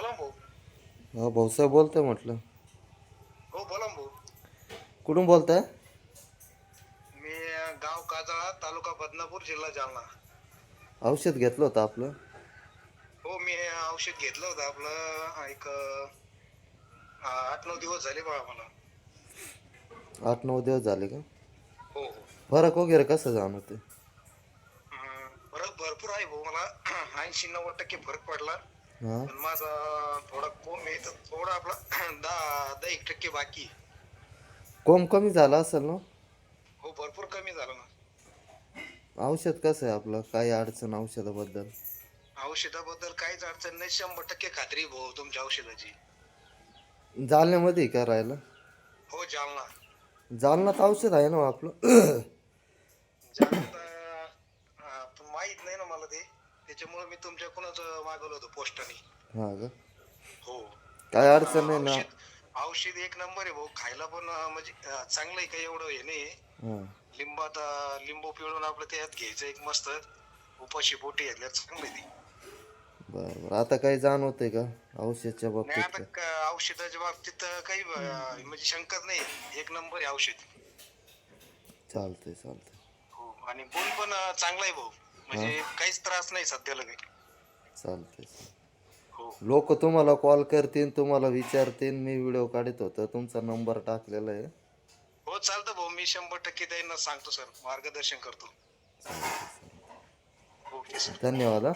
बोला भाऊ. हा भाऊसाहेब बोलतोय म्हटलं. हो बोला भाऊ. कुठून बोलताय? मी गाव काजळा तालुका बदनापूर जिल्हा जालना. औषध घेतलं होतं आपलं. हो मी औषध घेतलं होतं आपलं. एक आठ नऊ दिवस झाले बघा मला. आठ नऊ दिवस झाले का? हो. फरक वगैरे कसं जाणवते फरक भरपूर आहे भाऊ मला. ऐंशी नव्वद टक्के फरक पडला. पण माझा थोडा कोम आहे तर थोडा आपला दहा दहा एक टक्के बाकी आहे. कोम कमी झाला असेल ना? हो भरपूर कमी झालं ना. औषध कसं आहे आपलं? काही अडचण औषधाबद्दल? औषधाबद्दल काहीच अडचण नाही शंभर टक्के खात्री आहे भाऊ तुमच्या औषधाची. जालन्यामध्ये का राहिलं हो जालना. जालन्यात औषध आहे ना आपलं? जालन्यात अं, पण माहीत नाही ना मला ते. त्याच्यामुळे मी तुमच्याकडूनच मागवलं होतं पोस्टाने. हा का? हो. काय अडचण नाही ना. औषध औषध एक नंबर आहे भाऊ. खायला पण अं, म्हणजे अं, चांगलं आहे काही एवढं हे नाही हा. लिंबात अं, लिंबू पिळून आपलं त्यात घ्यायचं एक मस्त. उपाशी पोटी घेतल्यात चांगलं ते. बरं बरं आता काही जाणवतंय का औषधच्या नाही बाबतीत आता का? क- औषधाच्या बाबतीत अं, काही अं, म्हणजे शंकाच नाही. एक नंबर आहे औषध. चालतंय चालतंय. हो आणि गुण पण अं, चांगला आहे भाऊ. म्हणजे काहीच त्रास नाही सध्याला काही चालतंय हो. लोक तुम्हाला कॉल करतील तुम्हाला विचारतील मी व्हिडिओ काढत होतो तुमचा नंबर टाकलेला आहे. हो चालतं भाऊ मी शंभर टक्के त्यांना सांगतो सर. मार्गदर्शन करतो. Okay sir. धन्यवाद हा.